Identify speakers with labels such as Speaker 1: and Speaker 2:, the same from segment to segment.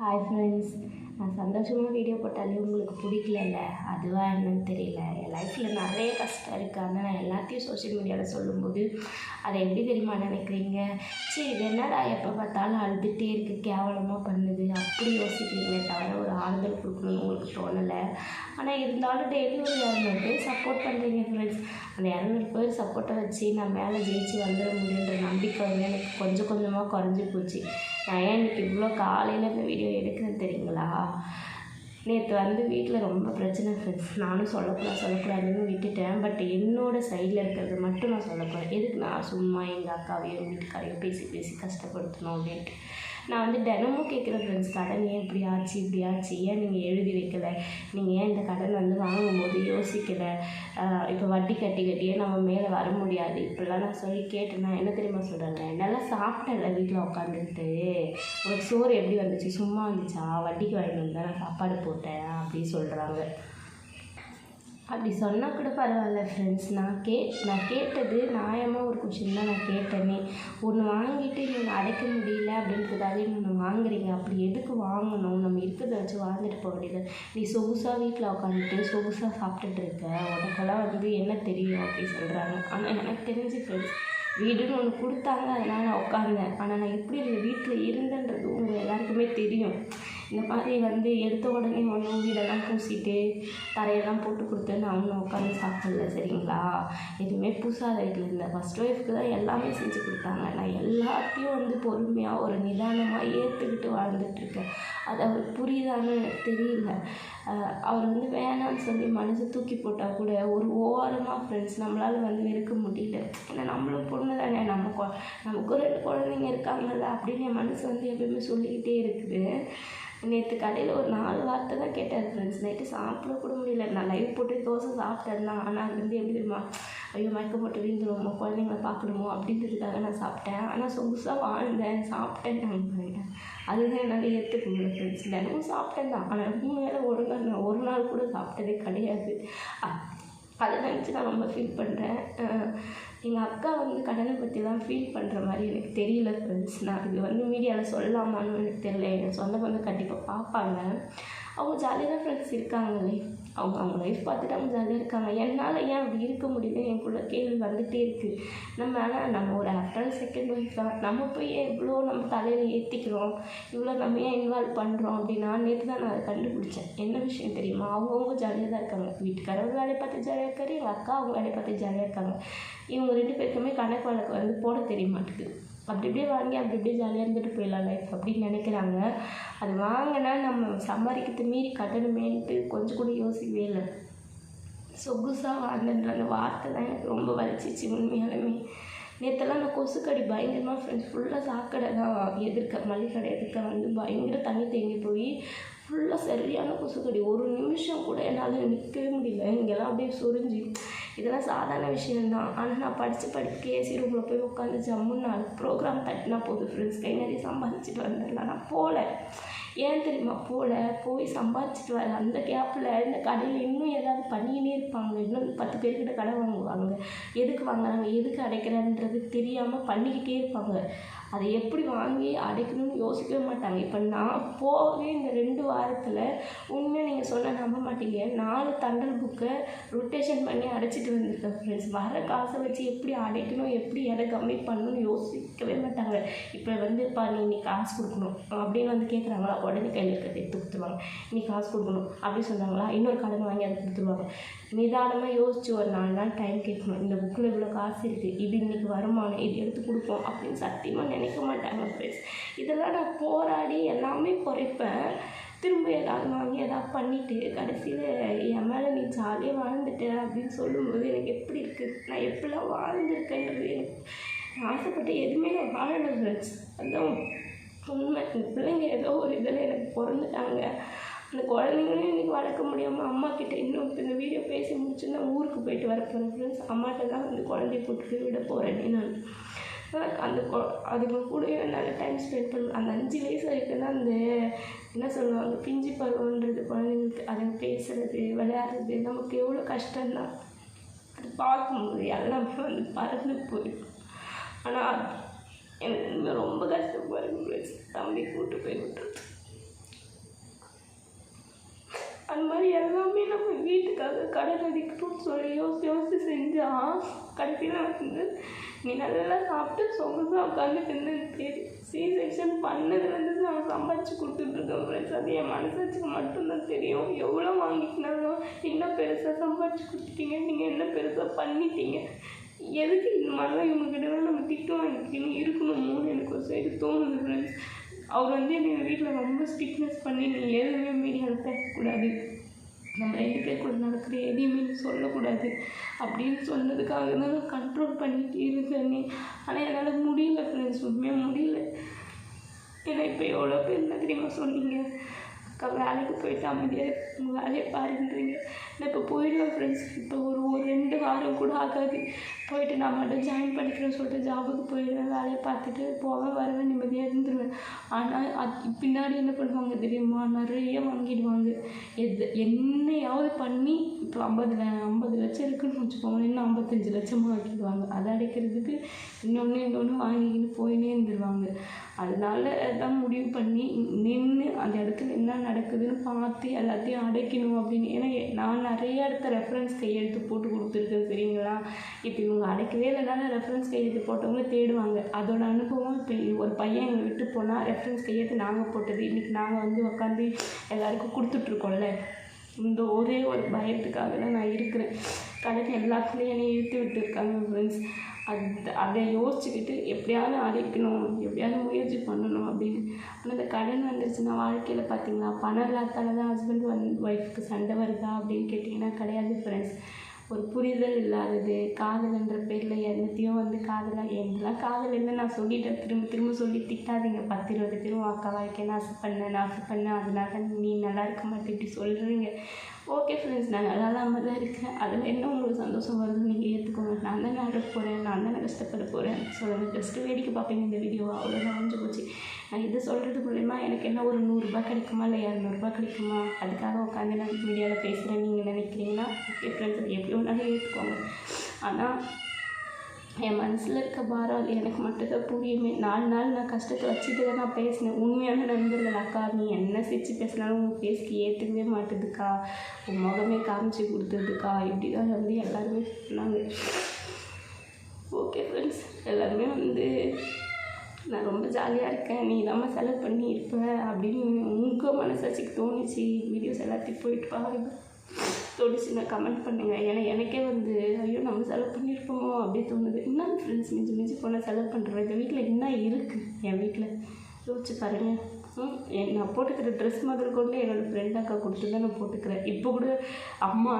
Speaker 1: Hi friends நான் சந்தோஷமாக video போட்டாலே உங்களுக்கு பிடிக்கலல்ல? அதுவாக என்னன்னு தெரியல. என் லைஃப்பில் நிறைய கஷ்டம் இருக்குது ஆனால் நான் எல்லாத்தையும் சோஷியல் மீடியாவில் சொல்லும்போது அதை எப்படி தெரியுமா நினைக்கிறீங்க? சரி இது என்னடா எப்போ பார்த்தாலும் அழுதுகிட்டே இருக்குது கேவலமாக பண்ணுது? அப்படி யோசிக்கிறீங்களே தவிர ஒரு ஆறுதல் கொடுக்கணும்னு உங்களுக்கு தோணலை. ஆனால் இருந்தாலும் டெய்லி ஒரு இரநூறு பேர் சப்போர்ட் பண்ணுறீங்க ஃப்ரெண்ட்ஸ் அந்த இரநூறு பேர் சப்போர்ட்டை வச்சு நான் மேலே ஜெயிச்சு வந்துட முடியுன்ற நம்பிக்கை வந்து எனக்கு கொஞ்சம் கொஞ்சமாக குறைஞ்சி போச்சு. நான் ஏன் இன்றைக்கி இவ்வளோ காலையில் இந்த வீடியோ எடுக்கிறேன்னு தெரியுங்களா? நேற்று வந்து வீட்டில் ரொம்ப பிரச்சனை ஃப்ரெண்ட்ஸ் நானும் சொல்லக்கூடாது சொல்லக்கூடாதுன்னு விட்டுட்டேன். பட் என்னோடய சைடில் இருக்கிறது மட்டும் நான் சொல்லக்கூடாது. எதுக்கு நான் சும்மா எங்கள் அக்காவையும் வீட்டுக்காரையும் பேசி பேசி கஷ்டப்படுத்தணும் அப்படின்ட்டு. நான் வந்து தினமும் கேட்குறேன் ஃப்ரெண்ட்ஸ் கடன் ஏன் இப்படி ஆச்சு இப்படி ஆச்சு? ஏன் நீங்கள் எழுதி வைக்கல? நீங்கள் ஏன் இந்த கடன் வந்து வாங்கும்போது யோசிக்கலை? இப்போ வட்டி கட்டி கட்டியே நம்ம மேலே வர முடியாது. இப்படிலாம் நான் சொல்லி கேட்டேன்னா என்ன தெரியுமா சொல்கிறாங்க நல்லா சாப்பிட்டேன்ல வீட்டில் உட்காந்துட்டு. உனக்கு சோறு எப்படி வந்துச்சு? சும்மா வந்துச்சா வட்டிக்கு வாங்கிட்டு வந்து நான் சாப்பாடு போட்டேன். அப்படி சொல்கிறாங்க அப்படி சொன்னால் கூட பரவாயில்ல ஃப்ரெண்ட்ஸ் நான் கே நான் கேட்டது நியாயமாக ஒரு கொஷின் தான் நான் கேட்டேனே. ஒன்று வாங்கிட்டு நீங்கள் அடைக்க முடியல அப்படின்றதுக்காக இன்னொன்று வாங்குறீங்க. அப்படி எதுக்கு வாங்கணும்? நம்ம இருக்கிறத வச்சு வாழ்ந்துட்டு போக வேண்டியது. நீ சொகுசாக வீட்டில் உட்காந்துட்டு சொகுசாக சாப்பிட்டுட்டு இருக்க. உனக்கெல்லாம் வந்து என்ன தெரியும் அப்படி சொல்கிறாங்க ஆனால் எனக்கு தெரிஞ்சு ஃப்ரெண்ட்ஸ் வீடுன்னு ஒன்று கொடுத்தாங்க அதனால் நான் உட்காந்தேன். ஆனால் நான் எப்படி இந்த வீட்டில் இருந்தேன்றது உங்கள் எல்லாருக்குமே தெரியும். இந்த மாதிரி வந்து எடுத்த உடனே ஒன்றும் வீடெல்லாம் பூசிட்டு தரையெல்லாம் போட்டு கொடுத்து நான் ஒன்றும் உட்காந்து சாப்பிடல சரிங்களா? எதுவுமே பூசாத வீட்டில் இருந்தேன் ஃபஸ்ட் ஒய்ஃப்க்கு தான் எல்லாமே செஞ்சு கொடுத்தாங்க. நான் எல்லாத்தையும் வந்து பொறுமையாக ஒரு நிதானமாக ஏற்றுக்கிட்டு வாழ்ந்துட்டுருக்கேன் அது அவருக்கு புரியுதான்னு எனக்கு தெரியல. அவர் வந்து வேணாம்னு சொல்லி மனசை தூக்கி போட்டால் கூட ஒரு ஓரமாக ஃப்ரெண்ட்ஸ் நம்மளால் வந்து இருக்க முடியல. ஏன்னா நம்மளும் பொண்ணு தானே. நம்ம கொ நமக்கும் ரெண்டு குழந்தைங்க இருக்காங்கல்ல அப்படின்னு என் மனசு வந்து எப்பயுமே சொல்லிக்கிட்டே இருக்குது. நேற்று கடையில் ஒரு நாலு வார்த்தை தான் கேட்டார் ஃப்ரெண்ட்ஸ் நைட்டு சாப்பிட கூட முடியல. நான் லைவ் போட்டு தோசை சாப்பிட்டேன் தான். ஆனால் அது வந்து எப்படி தெரியுமா ஐயோ மயக்கம் போட்டு விழுந்துருவோமோ குழந்தைங்கள பார்க்கணுமோ அப்படின்றதுக்காக நான் சாப்பிட்டேன். ஆனால் சொகுசாக வாழ்ந்தேன். சாப்பிட்டேன் நான் அதுதான் என்னால் ஏற்றுக்க முடியல ஃப்ரெண்ட்ஸ் தினமும் சாப்பிட்டேன் தான். ஆனால் மூணு வேளை ஒழுங்காக நான் ஒரு நாள் கூட சாப்பிட்டதே கிடையாது. அதை நினச்சி நான் ரொம்ப ஃபீல் பண்ணுறேன் எங்கள் அக்கா வந்து கடனை பற்றிலாம் ஃபீல் பண்ணுற மாதிரி எனக்கு தெரியல ஃப்ரெண்ட்ஸ் நான் இது வந்து மீடியாவில் சொல்லலாமான்னு எனக்கு தெரியல. என் சொந்த பந்தம் கண்டிப்பாக பார்ப்பாங்க அவங்க ஜாலியாக தான் ஃப்ரெண்ட்ஸ் இருக்காங்களே அவங்க அவங்க லைஃப் பார்த்துட்டு அவங்க ஜாலியாக இருக்காங்க. என்னால் ஏன் அப்படி இருக்க முடியல? எனக்குள்ள கேள்வி வந்துகிட்டே இருக்குது நம்ம ஆனால் நம்ம ஒரு ஆஃப்டர் செகண்ட் ஒய்ஃப் தான். நம்ம போய் ஏன் இவ்வளோ நம்ம தலையில் ஏற்றிக்கிறோம் இவ்வளோ நம்ம ஏன் இன்வால்வ் பண்ணுறோம் அப்படின்னா நேற்று தான் நான் அதை கண்டுபிடிச்சேன். என்ன விஷயம் தெரியுமா? அவங்கவுங்க ஜாலியாக தான் இருக்காங்க. வீட்டுக்காரவங்க வேலையை பார்த்து ஜாலியாக இருக்காரு எங்கள் அக்கா அவங்க வேலையை பார்த்து ஜாலியாக இருக்காங்க. இவங்க ரெண்டு பேருக்குமே கணக்கு வழக்கு வந்து போட தெரிய மாட்டேங்குது. அப்படி இப்படியே வாங்கி அப்படி இப்படியே ஜாலியாக இருந்துட்டு போயிடலாம் லைஃப் அப்படின்னு நினைக்கிறாங்க. அது வாங்கினா நம்ம சம்பாதிக்கிறது மீறி கட்டணுமேன்ட்டு கொஞ்சம் கூட யோசிக்கவே இல்லை. சொகுசாக வாழ்ந்துன்ற அந்த வார்த்தை தான் எனக்கு ரொம்ப வலிச்சிச்சு உண்மையாலுமே. நேற்றெல்லாம் நான் கொசுக்கடி பயங்கரமாக ஃப்ரெண்ட்ஸ் ஃபுல்லாக சாக்கடை தான் எதிர்க்க மல்லிகடை எதிர்க்க வந்து பயங்கர தண்ணி தேங்கி போய் ஃபுல்லாக சரியான கொசுக்கடி ஒரு நிமிஷம் கூட என்னால் நிற்கவே முடியல. இங்கெல்லாம் அப்படியே சுரிஞ்சு. இதெல்லாம் சாதாரண விஷயந்தான் ஆனால் நான் படித்து படிக்க ஏசி ரூமில் போய் உட்காந்து ஜம்முன்னு நாலு ப்ரோக்ராம் தட்டினா போதும் ஃப்ரெண்ட்ஸ் கை நிறைய சம்பாதிச்சுட்டு வந்துடலாம் நான் போகல ஏன் தெரியுமா? போகல போய் சம்பாதிச்சுட்டு வர அந்த கேப்பில் இந்த கடையில் இன்னும் ஏதாவது பண்ணிக்கினே இருப்பாங்க. இன்னும் பத்து பேர்கிட்ட கடை வாங்குவாங்க. எதுக்கு வாங்குறாங்க? எதுக்கு அடைக்கிறேன்றது தெரியாமல் பண்ணிக்கிட்டே இருப்பாங்க. அதை எப்படி வாங்கி அடைக்கணும்னு யோசிக்கவே மாட்டாங்க. இப்போ நான் போகவே இந்த ரெண்டு வாரத்தில் உண்மையாக நீங்கள் சொன்ன நம்ப மாட்டீங்க. நாலு தண்டல் புக்கை ரொட்டேஷன் பண்ணி அடைச்சிட்டு வந்திருக்கேன் ஃப்ரெண்ட்ஸ் வர காசை வச்சு எப்படி அடைக்கணும் எப்படி எதை கம்மி பண்ணணும்னு யோசிக்கவே மாட்டாங்க. இப்போ வந்து இப்போ நீ இன்னைக்கு காசு கொடுக்கணும். அப்படின்னு வந்து கேட்குறாங்களா உடனே கையில் இருக்கிறத எடுத்து கொடுத்துருவாங்க. நீ காசு கொடுக்கணும். அப்படி சொன்னாங்களா இன்னொரு கடன் வாங்கி அதை கொடுத்துருவாங்க. நிதானமாக யோசிச்சு ஒரு நாலு நாள் டைம் கேட்கணும். இந்த புக்கில் இவ்வளோ காசு இருக்குது இது இன்றைக்கி வருமானம். இது எடுத்து கொடுப்போம் அப்படின்னு சத்தியமாக நினைக்க மாட்டாங்க ஃப்ரெண்ட்ஸ் இதெல்லாம் நான் போராடி எல்லாமே குறைப்பேன். திரும்ப ஏதாவது வாங்கி ஏதாவது பண்ணிவிட்டு கடைசியில் என் மேலே நீ ஜாலியாக வாழ்ந்துட்ட அப்படின்னு சொல்லும்போது எனக்கு எப்படி இருக்குது நான் எப்படிலாம் வாழ்ந்துருக்கேன்றது எனக்கு ஆசைப்பட்டு எதுவுமே நான் வாழலை ஃப்ரெண்ட்ஸ் அதுதான் உண்மை. இந்த பிள்ளைங்க ஏதோ ஒரு இதில் எனக்கு பிறந்துட்டாங்க. அந்த குழந்தைங்களையும் இன்றைக்கி வளர்க்க முடியாமல் அம்மா கிட்ட இன்னும் இப்போ இந்த வீடியோ பேசி முடிச்சுன்னா ஊருக்கு போயிட்டு வர போகிறேன் ஃப்ரெண்ட்ஸ் அம்மாட்ட தான் வந்து குழந்தைய கூட்டிட்டு விட போகிறேன் நான். அந்த கொ கூடவே நல்ல டைம் ஸ்பெண்ட் பண்ண அந்த அஞ்சு வயசு வரைக்கும் தான் அந்த என்ன சொல்லுவாங்க பிஞ்சு பருவன்றது குழந்தைங்களுக்கு அதுங்க பேசுகிறது விளையாடுறது நமக்கு எவ்வளோ கஷ்டம்தான் அது பார்க்கும்போது எல்லாமே வந்து பறந்து போயிடும். ஆனால் எனக்கு ரொம்ப கஷ்டப்படுது தம்பி கூட்டு போய் விட்டுறது மாதிரி எல்லாமே நம்ம வீட்டுக்காக கடன் அடிக்கணும்னு சொல்லி யோசிச்சு யோசித்து செஞ்சால் கடைசியில் வந்து நீ நல்லா சாப்பிட்டு சொகுசாக உட்காந்து தின்னு தெரியும் சி செக்ஷன் பண்ணதுலேருந்து நான் சம்பாதிச்சு கொடுத்துட்ருக்கேன் ஃப்ரெண்ட்ஸ் அது என் மனசாட்சிக்கு மட்டும்தான் தெரியும். எவ்வளோ வாங்கிக்கினாலும் என்ன பெருசாக சம்பாதிச்சு கொடுத்துட்டீங்க. நீங்கள் என்ன பெருசாக பண்ணிட்டீங்க? எதுக்கு இந்த மாதிரிலாம் இவங்ககிட்ட நம்ம திட்டு வாங்கிக்கணும் இருக்கணுமோன்னு எனக்கு ஒரு சைடு தோணுது ஃப்ரெண்ட்ஸ் அவர் வந்து எங்கள் வீட்டில் ரொம்ப ஸ்ட்ரிக்ட்னஸ் பண்ணி நீ எதுவுமே மீடியாவில் பேசக்கூடாது நம்ம ரெண்டு பேருக்குள்ள நடக்கிற எதையுமே நீ சொல்லக்கூடாது. அப்படின்னு சொன்னதுக்காக தான் நான் கண்ட்ரோல் பண்ணிட்டு இருக்கேனே ஆனால் என்னால் முடியல ஃப்ரெண்ட்ஸ் உண்மையாக முடியல. ஏன்னா இப்போ எவ்வளோ பேர் என்ன தெரியுமா சொன்னீங்க? அக்கா வேலைக்கு போயிட்டு அமைதியாக உங்கள் வேலையை பாருன்றீங்க. நான் இப்போ போயிடுவேன் ஃப்ரெண்ட்ஸ் இப்போ ஒரு ஒரு ரெண்டு வாரம் கூட ஆகாது. போயிட்டு நான் மட்டும் ஜாயின் பண்ணிக்கிறேன்னு சொல்லிட்டு ஜாபுக்கு போயிடுவேன். வேலையை பார்த்துட்டு போவேன் வருவேன் நிம்மதியாக இருந்துருவேன். ஆனால் அது பின்னாடி என்ன பண்ணுவாங்க தெரியுமா? நிறைய வாங்கிடுவாங்க. எது என்னையாவது பண்ணி இப்போ ஐம்பது ஐம்பது லட்சம் இருக்குன்னு வச்சுக்கோங்க இன்னும் ஐம்பத்தஞ்சு லட்சமாக ஆக்கிடுவாங்க அதை அடைக்கிறதுக்கு இன்னொன்று இன்னொன்று வாங்கிக்கின்னு போயினே இருந்துருவாங்க அதனால தான் முடிவு பண்ணி நின்று அந்த இடத்துல என்ன நடக்குதுன்னு பார்த்து எல்லாத்தையும் அடைக்கணும் அப்படின்னு. ஏன்னா நான் நிறைய இடத்த ரெஃபரன்ஸ் கையெழுத்து போட்டு கொடுத்துருக்கேன் சரிங்களா? இப்போ இவங்க அடைக்கவே இல்லைனால ரெஃபரன்ஸ் கையெழுத்து போட்டவங்க தேடுவாங்க. அதோட அனுபவம் இப்போ ஒரு பையன் எங்களை விட்டு போனால் ரெஃபரன்ஸ் கையெழுத்து நாங்கள் போட்டது. இன்றைக்கி நாங்கள் வந்து உட்காந்து எல்லாருக்கும் கொடுத்துட்ருக்கோம்ல. இந்த ஒரே ஒரு பயத்துக்காக தான் நான் இருக்கிறேன். கடைக்கு எல்லாத்துலேயும் என்னை இழுத்து விட்டுருக்காங்க ஃப்ரெண்ட்ஸ் அது அதை யோசிச்சுக்கிட்டு எப்படியாவது அடைக்கணும் எப்படியாவது முயற்சி பண்ணணும் அப்படின்னு. ஆனால் இந்த கடன் வந்துருச்சுன்னா வாழ்க்கையில் பார்த்தீங்களா பணம் இல்லாதால தான் ஹஸ்பண்ட் ஒன் ஒய்ஃப்க்கு சண்டை வருதா அப்படின்னு கேட்டிங்கன்னா கிடையாது ஃப்ரெண்ட்ஸ் ஒரு புரிதல் இல்லாதது காதல்ன்ற பேரில் என்னத்தையும் வந்து காதலாக என்னெல்லாம் காதல் என்ன நான் சொல்லிட்டேன் திரும்ப திரும்ப சொல்லி திட்டாதீங்க. பத்து இருபது பேரும் அக்கா வாழ்க்கையை ஆசை பண்ணேன் நான் ஆசை பண்ணேன் அதனால நீ நல்லா இருக்க மாட்டே இப்படி சொல்கிறீங்க ஓகே ஃப்ரெண்ட்ஸ் நான் நல்லா இல்லாமல் தான் இருக்கேன். அதில் என்ன உங்களுக்கு சந்தோஷம் வருதுன்னு நீங்கள் ஏற்றுக்கோங்க நான் தானே அழக போகிறேன் நான் தானே கஷ்டப்பட போகிறேன் சொல்லுங்கள் ஜஸ்ட்டு வேடிக்கை பார்ப்பீங்க இந்த வீடியோவை அவ்வளோதான் முடிஞ்சு போச்சு. நான் இது சொல்கிறது மூலயமா எனக்கு என்ன ஒரு நூறுரூபா கிடைக்குமா இல்லை இரநூறுபா கிடைக்குமா? அதுக்காக உட்காந்து நான் மீடியாவில் பேசுகிறேன் நீங்கள் நினைக்கிறீங்கன்னா ஓகே ஃப்ரெண்ட்ஸ் அது எப்படி ஏற்றுக்கோங்க ஆனால் என் மனசில் இருக்க பாரம் எனக்கு மட்டும்தான் புரியுமே. நாலு நாள் நான் கஷ்டத்தை வச்சுட்டு தான் நான் பேசினேன். உண்மையான நண்பர்கள் அக்கா நீ என்ன சிரித்து பேசினாலும் உன் பேசுக்கு ஏற்றுக்கவே மாட்டுதுக்கா. உன் முகமே காமிச்சு கொடுத்ததுக்கா. இப்படி தான் வந்து எல்லாருமே சொன்னாங்க. ஓகே ஃப்ரெண்ட்ஸ் எல்லாருமே வந்து நான் ரொம்ப ஜாலியாக இருக்கேன். நீ இல்லாமல் செலவு பண்ணி இருப்ப அப்படின்னு உங்கள் மனசாட்சிக்கு தோணுச்சு. வீடியோஸ் எல்லாத்தையும் போயிட்டு பாருங்கள் தோணுச்சுன்னா கமெண்ட் பண்ணுங்கள் ஏன்னா எனக்கே வந்து ஐயோ நம்ம செலவு பண்ணியிருப்போமோ அப்படி தோணுது. என்ன ஃப்ரெண்ட்ஸ் மிஞ்சி மிஞ்சி போனால் செலவு பண்ணுறோம் இந்த வீட்டில் என்ன இருக்குது என் வீட்டில் யோசிச்சு பாருங்கள் ம், நான் போட்டுக்கிற ட்ரெஸ் முதல் கொண்டு என்னோடய ஃப்ரெண்ட் அக்கா கொடுத்து தான் நான் போட்டுக்கிறேன். இப்போ கூட அம்மா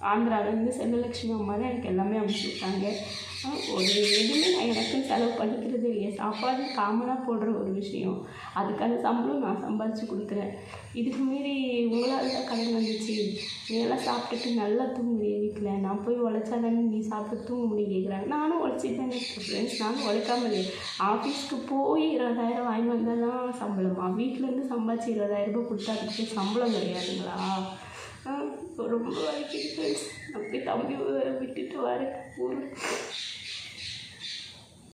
Speaker 1: ஆந்திராவிலேருந்து செல்லலட்சுமி அம்மா தான் எனக்கு எல்லாமே அமைச்சிருக்காங்க விட்டாங்க ஒரு எதுவுமே நான் எனக்குன்னு செலவு பண்ணிக்கிறது இல்லையே. சாப்பாடு காமனாக போடுற ஒரு விஷயம். அதுக்கான சம்பளம் நான் சம்பாதிச்சு கொடுக்குறேன். இதுக்கு மீறி உங்களால் தான் கடன் வந்துச்சு. நீ எல்லாம் சாப்பிட்டுட்டு நல்லா தூங்குறிய வீட்டில் நான் போய் உழைச்சா தானே நீ சாப்பிட்டு தூங்க முடியும் கேட்குறாங்க நானும் உழைச்சிட்டு தானே ஃப்ரெண்ட்ஸ் நானும் உழைக்காம இல்லையே. ஆஃபீஸ்க்கு போய் இருபதாயிரம் வாங்கி வந்தால் தான் சம்பளமா வீட்டிலேருந்து சம்பாதிச்சு இருபதாயிரம் ரூபாய் கொடுத்தா அதுக்கு சம்பளம் கிடையாதுங்களா? ரொம்ப வலிக்குது ஃப்ரெண்ட்ஸ் அப்படி தம்பி விட்டுட்டு வரேன் ஊருக்கு